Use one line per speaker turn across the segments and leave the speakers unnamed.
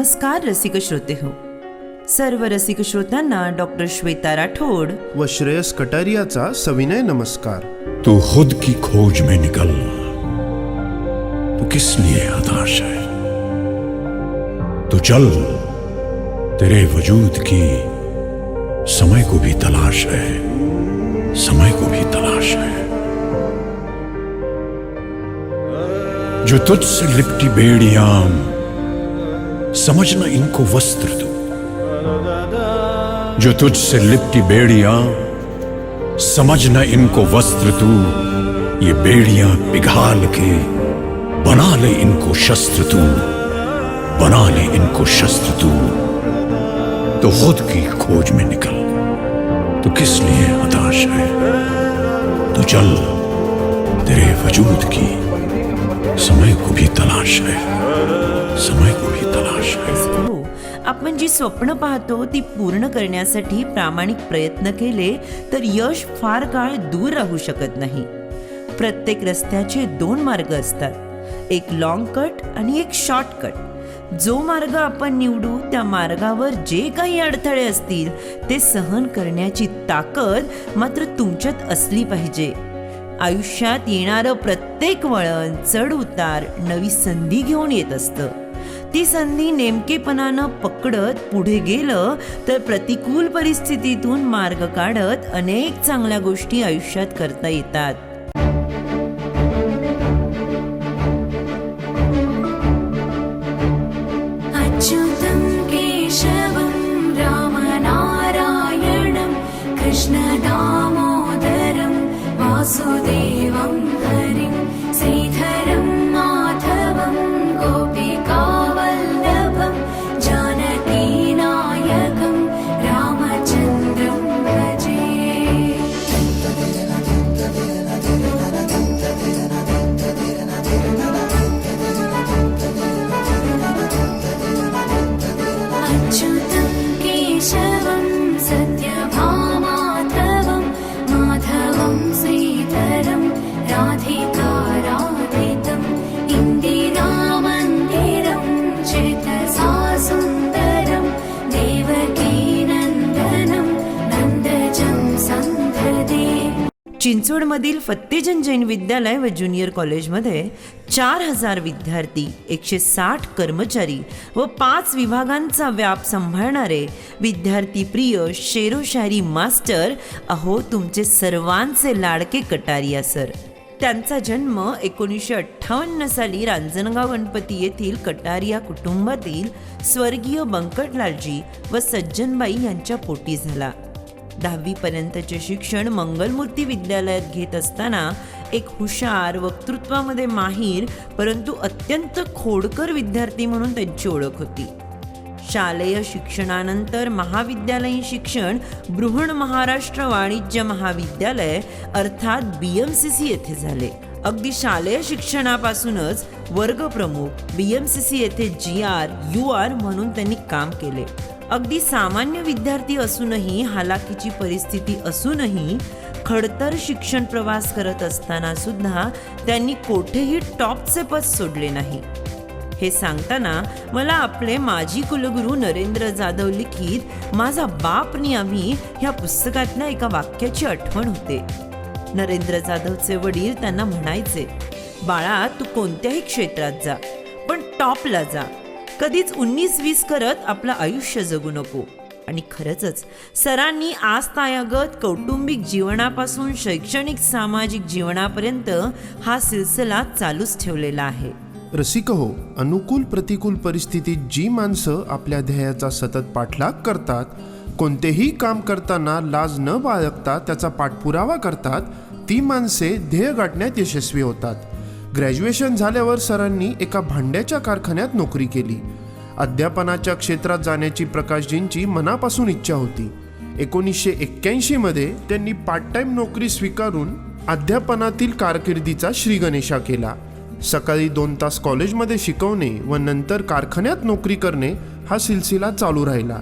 नमस्कार रसिक श्रोते हो। सर्व रसिक श्रोत्यांना डॉक्टर श्वेता राठोड
व श्रेयस कटारियाचा सविनय नमस्कार.
तू खुद की खोज में निकल तू किस लिए हताश है? तू चल। तेरे वजूद की समय को भी तलाश है। समय को भी तलाश है। जो तुझसे लिपटी बेड़ियाँ समझना इनको वस्त्र तू जो तुझसे लिपटी बेड़ियाँ, समझना इनको वस्त्र तू ये बेड़ियाँ पिघाल के बना ले इनको शस्त्र तू बना ले इनको शस्त्र तू तो खुद की खोज में निकल। तो किस लिए हताश है? तो चल, तेरे वजूद की समय को भी तलाश है। समय को भी असतो हो,
आपण जी स्वप्न पाहतो ती पूर्ण करण्यासाठी प्रामाणिक प्रयत्न केले तर यश फार काळ दूर राहू शकत नाही. प्रत्येक रस्त्याचे दोन मार्ग असतात. एक लॉंग कट आणि एक शॉर्टकट जो मार्ग आपण निवडू त्या मार्गावर जे काही अडथळे असतील ते सहन करण्याची ताकद मात्र तुमच्यात असली पाहिजे. आयुष्यात येणारं प्रत्येक वळण चढ उतार नवी संधी घेऊन येत असतं. ती संधी नेमकेपणानं पकडत पुढे गेलं तर प्रतिकूल परिस्थितीतून मार्ग काढत अनेक चांगल्या गोष्टी आयुष्यात करता येतात.
अच्युतं केशवं रामनारायणं कृष्णदामोदरं वासुदेवं।
चिंचवडमधील फत्तेजन जैन विद्यालय व ज्युनियर कॉलेजमध्ये चार हजार विद्यार्थी एकशे साठ कर्मचारी व पाच विभागांचा व्याप सांभाळणारे विद्यार्थी प्रिय शेरोशायरी मास्टर अहो तुमचे सर्वांचे लाडके कटारिया सर. त्यांचा जन्म एकोणीसशे अठ्ठावन्न साली रांजणगाव गणपती येथील कटारिया कुटुंबातील स्वर्गीय बंकटलालजी व सज्जनबाई यांच्या पोटी झाला. दहावीपर्यंतचे शिक्षण मंगलमूर्ती विद्यालयात घेत असताना एक हुशार वक्तृत्वामध्ये माहीर परंतु अत्यंत खोडकर विद्यार्थी म्हणून त्यांची ओळख होती. शालेय शिक्षणानंतर महाविद्यालयीन शिक्षण बृहण महाराष्ट्र वाणिज्य महाविद्यालय अर्थात बी एम सी सी येथे झाले. अगदी शालेय शिक्षणापासूनच वर्गप्रमुख बी एम सी सी येथे जी आर यू आर म्हणून त्यांनी काम केले. अगदी सामान्य विद्यार्थी असूनही हालाकीची परिस्थिती असूनही खडतर शिक्षण प्रवास करत असताना सुद्धा त्यांनी कोठेही टॉपचे पद सोडले नाही. हे सांगताना मला आपले माजी कुलगुरू नरेंद्र जाधव लिखित माझा बाप नि आम्ही ह्या पुस्तकातल्या एका वाक्याची आठवण होते. नरेंद्र जाधवचे वडील त्यांना म्हणायचे बाळा तू कोणत्याही क्षेत्रात जा पण टॉपला जा. कधीच उन्नीस वीस करत आपलं आयुष्य जगू नको. आणि खरंच सरांनी आजतायागत कौटुंबिक जीवनापासून शैक्षणिक सामाजिक जीवनापर्यंत हा सिलसिला चालूच ठेवलेला आहे.
रसिक हो अनुकूल प्रतिकूल परिस्थितीत जी माणसं आपल्या ध्येयाचा सतत पाठलाग करतात कोणतेही काम करताना लाज न बाळगता त्याचा पाठपुरावा करतात ती माणसे ध्येय गाठण्यात यशस्वी होतात. ग्रॅज्युएशन झाल्यावर सरांनी एका भांड्याच्या कारखान्यात नोकरी केली. अध्यापनाच्या क्षेत्रात जाण्याची प्रकाशजींची मनापासून इच्छा होती. एकोणीसशे एक्क्याऐंशीमध्ये त्यांनी पार्ट टाइम नोकरी स्वीकारून अध्यापनातील कारकिर्दीचा श्रीगणेशा केला. सकाळी दोन तास कॉलेजमध्ये शिकवणे व नंतर कारखान्यात नोकरी करणे हा सिलसिला चालू राहिला.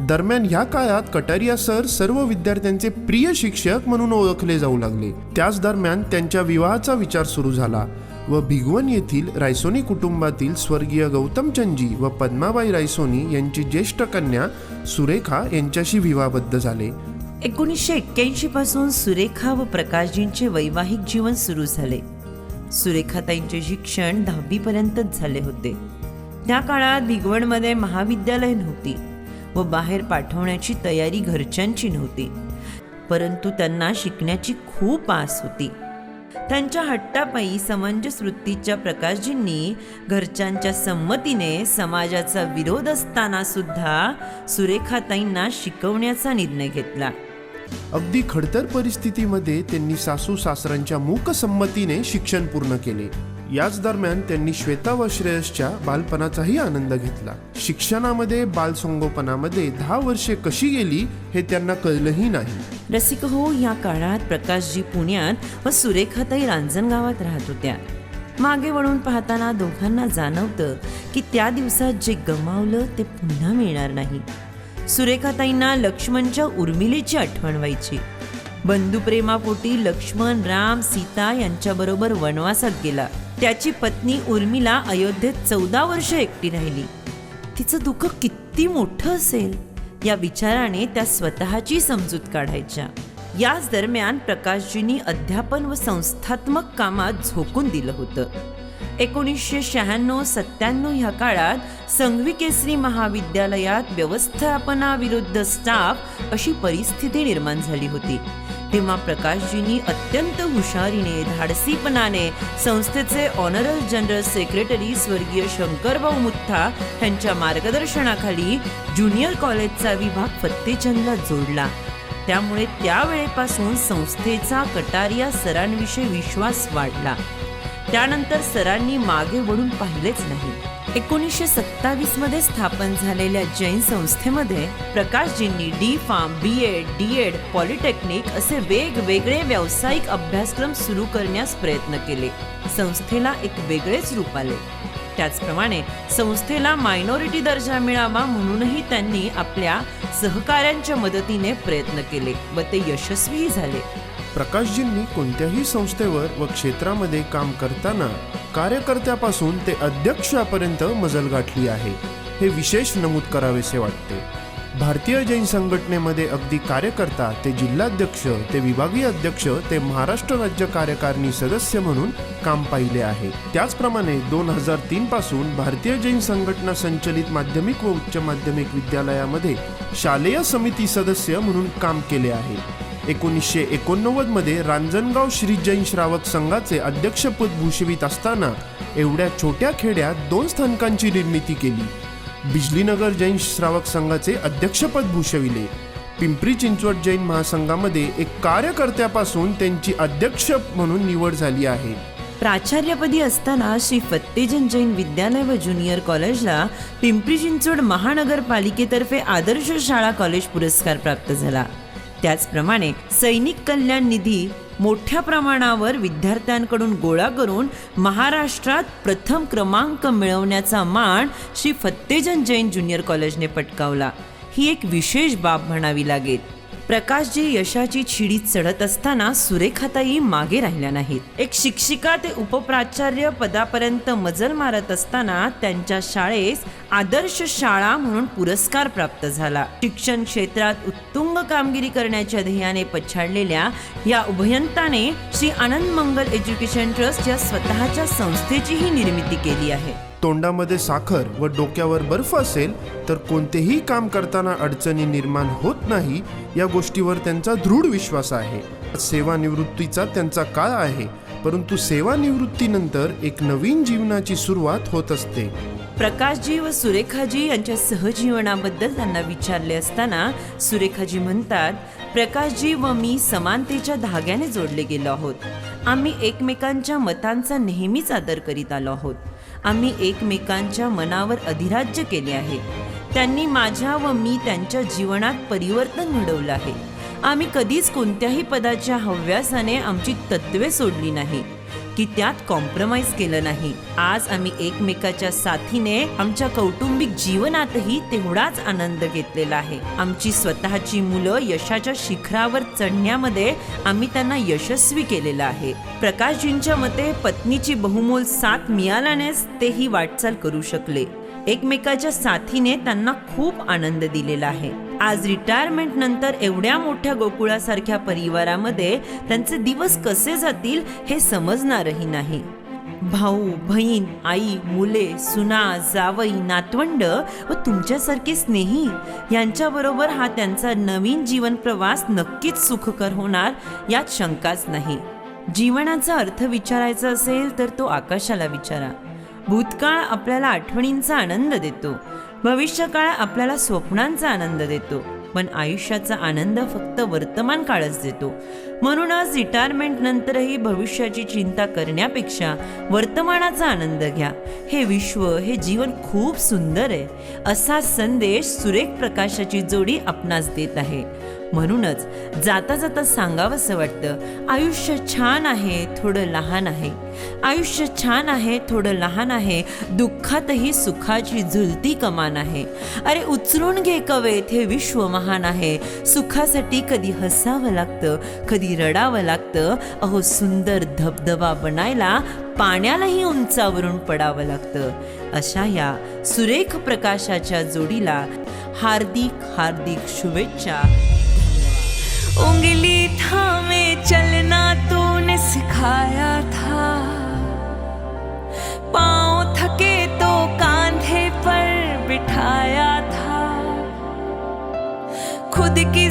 दरम्यान ह्या काळात कटारिया सर सर्व विद्यार्थ्यांचे प्रिय शिक्षक म्हणून ओळखले जाऊ लागले. त्याच दरम्यान त्यांच्या विवाहाचा विचार सुरू झाला. व भिगवण येथील रायसोनी कुटुंबातील स्वर्गीय गौतमचंदजी व पद्माबाई रायसोनी यांची ज्येष्ठ कन्या सुरेखा यांच्याशी विवाहबद्ध झाले.
एकोणीसशे एक्क्याऐंशी पासून सुरेखा व प्रकाशजींचे वैवाहिक जीवन सुरू झाले. सुरेखाताईंचे शिक्षण दहावीपर्यंतच झाले होते. त्या काळात भिगवणमध्ये महाविद्यालय नव्हती व बाहेर पाठवण्याची तयारी घरच्यांची नव्हती. परंतु त्यांना शिकण्याची खूप आस होती. त्यांच्या हट्टापायी समंजस वृत्तीच्या प्रकाशजींनी घरच्यांच्या संमतीने समाजाचा विरोध असताना सुद्धा सुरेखाताईंना शिकवण्याचा निर्णय घेतला.
अगदी खडतर परिस्थितीमध्ये त्यांनी सासू सासऱ्यांच्या मूक संमतीने शिक्षण पूर्ण केले. याच दरम्यान त्यांनी श्वेता व श्रेयसच्या बालपणाचाही आनंद घेतला. शिक्षणामध्ये बालसंगोपनामध्ये दहा वर्षे कशी गेली हे त्यांना कळलंही नाही.
रसिक हो या काळात प्रकाशजी पुण्यात व सुरेखाताई रांजणगावात राहत होत्या. मागे वळून पाहताना दोघांना जाणवतं की त्या दिवसात जे गमावलं ते पुन्हा मिळणार नाही. सुरेखाताईंना लक्ष्मणच्या उर्मिलेची आठवण व्हायची. बंधुप्रेमापोटी लक्ष्मण राम सीता यांच्याबरोबर वनवासात गेला. त्याची पत्नी उर्मिला अयोध्येत चौदा वर्ष एकटी राहिली. तिचं दुःख किती मोठं असेल? या विचाराने त्या स्वतःची समजूत काढायच्या. याच दरम्यान प्रकाशजींनी अध्यापन व संस्थात्मक कामात झोकून दिलं होतं. एकोणीसशे शहाण्णव सत्त्याण्णव ह्या काळात संघवी केसरी महाविद्यालयात व्यवस्थापनाविरुद्ध स्टाफ अशी परिस्थिती निर्माण झाली होती. तेव्हा प्रकाशजींनी अत्यंत हुशारीने धाडसीपणाने संस्थेचे ऑनरल जनरल सेक्रेटरी स्वर्गीय शंकरभाऊ मुत्था यांच्या मार्गदर्शनाखाली ज्युनियर कॉलेजचा विभाग फत्तेचंदला जोडला. त्यामुळे त्यावेळेपासून संस्थेचा कटारिया सरांविषयी विश्वास वाढला. त्यानंतर सरांनी मागे वळून पाहिलेच नाही. एकोणीसशे सत्तावीसमध्ये स्थापन झालेल्या जैन संस्थेमध्ये प्रकाशजींनी D pharm B Ed D Ed polytechnic असे वेगवेगळे व्यावसायिक अभ्यासक्रम सुरू करण्यास प्रयत्न केले. संस्थेला एक वेगळेच रूप आले. त्याचप्रमाणे संस्थेला मायनॉरिटी दर्जा मिळावा म्हणूनही त्यांनी आपल्या सहकाऱ्यांच्या मदतीने प्रयत्न केले व ते यशस्वीही झाले.
प्रकाशजींनी कोणत्याही संस्थेवर व क्षेत्रामध्ये काम करताना कार्यकर्त्यापासून ते अध्यक्षापर्यंत मजल गाठली आहे. हे विशेष नमूद करावेसे वाटते. भारतीय जैन संघटनेमध्ये अगदी कार्यकर्ता ते जिल्हाध्यक्ष ते विभागीय अध्यक्ष ते महाराष्ट्र राज्य कार्यकारिणी सदस्य म्हणून काम पाहिले आहे. त्याचप्रमाणे दोन हजार तीन पासून भारतीय जैन संघटना संचलित माध्यमिक व उच्च माध्यमिक विद्यालयामध्ये शालेय समिती सदस्य म्हणून काम केले आहे. एकोणीसशे एकोणनव्वदमध्ये रांजणगाव श्री जैन श्रावक संघाचे अध्यक्षपद भूषवित असताना एवढ्या छोट्या खेड्यात दोन स्थानकांची निर्मिती केली. बिजलीनगर जैन श्रावक संघाचे अध्यक्षपद भूषविले. पिंपरी चिंचवड जैन महासंघामध्ये एक कार्यकर्त्यापासून त्यांची अध्यक्ष म्हणून निवड झाली आहे.
प्राचार्यपदी असताना श्री फत्तेजन जैन विद्यालय व ज्युनियर कॉलेजला पिंपरी चिंचवड महानगरपालिकेतर्फे आदर्श शाळा कॉलेज पुरस्कार प्राप्त झाला. त्याचप्रमाणे सैनिक कल्याण निधी मोठ्या प्रमाणावर विद्यार्थ्यांकडून गोळा करून महाराष्ट्रात प्रथम क्रमांक मिळवण्याचा मान श्री फत्तेजन जैन ज्युनियर कॉलेजने पटकावला. ही एक विशेष बाब म्हणावी लागेल. प्रकाशजी यशाची छिडी चढत असताना सुरेखाताई मागे राहिल्या नाहीत. एक शिक्षिका ते उपप्राचार्य पदापर्यंत मजल मारत असताना त्यांच्या शाळेस आदर्श शाळा म्हणून पुरस्कार प्राप्त झाला. शिक्षण क्षेत्रात उत्तुंग कामगिरी करण्याच्या ध्येयाने पछाडलेल्या या उभयंताने श्री आनंद मंगल एज्युकेशन ट्रस्ट या स्वतःच्या संस्थेचीही निर्मिती केली आहे.
तोंडामध्ये साखर व डोक्यावर बर्फ असेल तर कोणतेही काम करताना अडचणी निर्माण होत नाही या गोष्टीवर त्यांचा दृढ विश्वास आहे. सेवानिवृत्तीचा त्यांचा काळ आहे परंतु सेवानिवृत्तीनंतर एक नवीन जीवनाची सुरुवात होत असते.
प्रकाशजी व सुरेखाजी यांच्या सहजीवनाबद्दल त्यांना विचारले असताना सुरेखाजी म्हणतात प्रकाशजी व मी समानतेच्या धाग्याने जोडले गेलो आहोत. आम्ही एकमेकांच्या मतांचा नेहमीच आदर करीत आलो आहोत. आम्ही एकमेकांच्या मनावर अधिराज्य केले आहे. त्यांनी माझ्या व मी त्यांच्या जीवनात परिवर्तन घडवलं आहे. आम्ही कधीच कोणत्याही पदाच्या हव्यासाने आमची तत्वे सोडली नाही. की त्यात कॉम्प्रोमाइज केलं नाही. आज आम्ही एकमेकाच्या साथीने आमच्या कौटुंबिक जीवनातही तेवढाच आनंद घेतलेला आहे. आमची स्वतःची मुलं यशाच्या शिखरावर चढण्यामध्ये आम्ही त्यांना यशस्वी केलेलं आहे. प्रकाशजींच्या मते पत्नीची बहुमोल साथ मिळाल्यानेच ते ही वाटचाल करू शकले. एकमेकाच्या साथीने त्यांना खूप आनंद दिलेला आहे. आज रिटायरमेंट नंतर एवढ्या मोठ्या गोकुळासारख्या परिवारामध्ये त्यांचे दिवस कसे जातील हे समजणारही नाही. भाऊ बहीण आई मुले सुना जावई नातवंड व तुमच्यासारखे स्नेही यांच्याबरोबर हा त्यांचा नवीन जीवन प्रवास नक्कीच सुखकर होणार यात शंकाच नाही. जीवनाचा अर्थ विचारायचा असेल तर तो आकाशाला विचारा. भूतकाळ आपल्याला आठवणींचा आनंद देतो. भविष्यकाळ आपल्याला स्वप्नांचा आनंद देतो पण आयुष्याचा आनंद फक्त वर्तमान काळच देतो. म्हणूनच रिटायरमेंट नंतरही भविष्याची चिंता करण्यापेक्षा वर्तमानाचा आनंद घ्या. हे विश्व हे जीवन खूप सुंदर आहे. असा संदेश सुरेख प्रकाशाची जोडी आपणास देत आहे. म्हणूनच जाता जाता सांगावंसं वाटतं आयुष्य छान आहे थोडं लहान आहे. आयुष्य छान आहे थोडं लहान आहे दुःखातही सुखाची झुलती कमान आहे. अरे उचलून घे कवेत हे विश्व महान आहे. सुखासाठी कधी हसावं लागतं कधी रडावं लागतं. अहो सुंदर धबधबा बनायला पाण्यालाही उंचावरून पडावं लागतं. अशा या सुरेख प्रकाशाच्या जोडीला हार्दिक हार्दिक शुभेच्छा.
उंगली थामे चलना तूने सिखाया था। पाँव थके तो कांधे पर बिठाया था। खुद की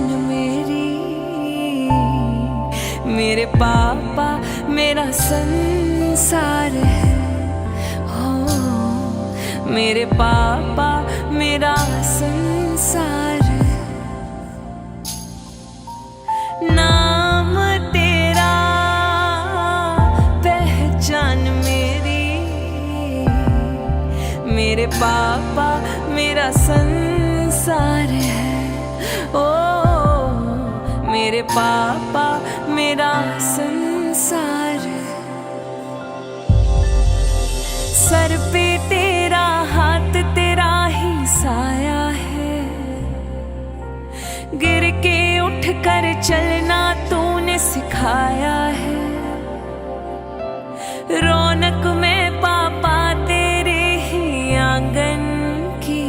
जान मेरी। मेरे पापा मेरा संसार है। हो मेरे पापा मेरा संसार है। नाम तेरा पहचान मेरी। मेरे पापा मेरा संसार मेरे पापा मेरा संसार। सर पे तेरा हाथ, तेरा ही साया है। गिर के उठ कर चलना तूने सिखाया है। रौनक में पापा तेरे ही आँगन की।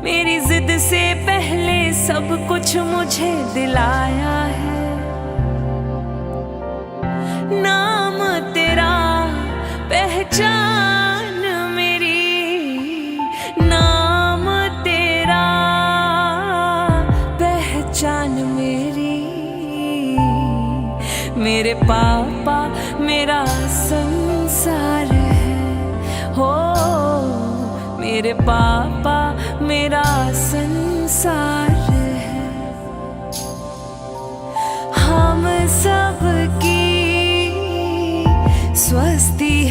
मेरी जिद से पहले सब कुछ मुझे दिलाया है। नाम तेरा, पहचान मेरी। नाम तेरा, पहचान मेरी। मेरे पापा, मेरा संसार है। हो, मेरे पापा, मेरा संसार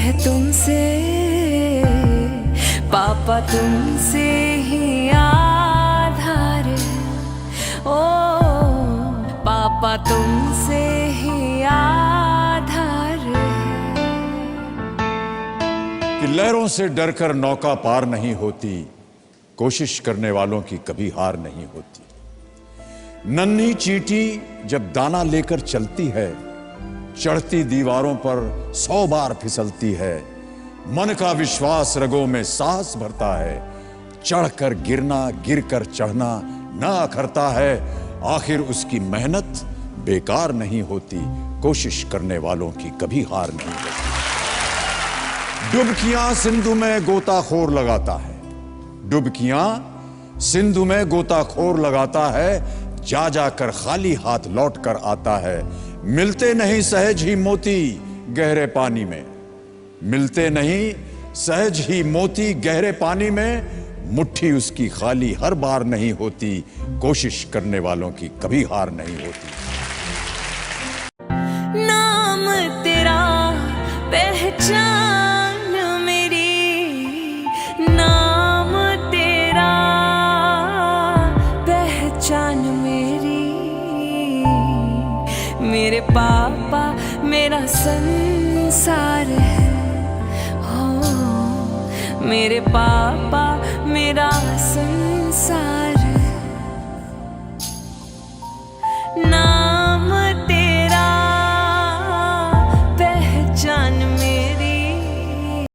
है तुमसे, पापा तुमसे ही आधार ओ, पापा तुमसे ही आधार
कि लहरों से डरकर नौका पार नहीं होती, कोशिश करने वालों की कभी हार नहीं होती। नन्ही चीटी जब दाना लेकर चलती है चढ़ती दीवारों पर सौ बार फिसलती है। मन का विश्वास रगों में साहस भरता है। चढ़कर गिरना, गिरकर चढ़ना न अखरता है। आखिर उसकी मेहनत बेकार नहीं होती। कोशिश करने वालों की कभी हार नहीं होती। डुबकियाँ सिंधु में गोताखोर लगाता है। डुबकियाँ सिंधु में गोताखोर लगाता है। जा जाकर खाली हाथ लौट कर आता है। मिलते नहीं सहज ही मोती गहरे पानी में। मिलते नहीं सहज ही मोती गहरे पानी में, मुट्ठी उसकी खाली हर बार नहीं होती, कोशिश करने वालों की कभी हार नहीं होती।
पापा मेरा संसार है। हो मेरे पापा मेरा संसार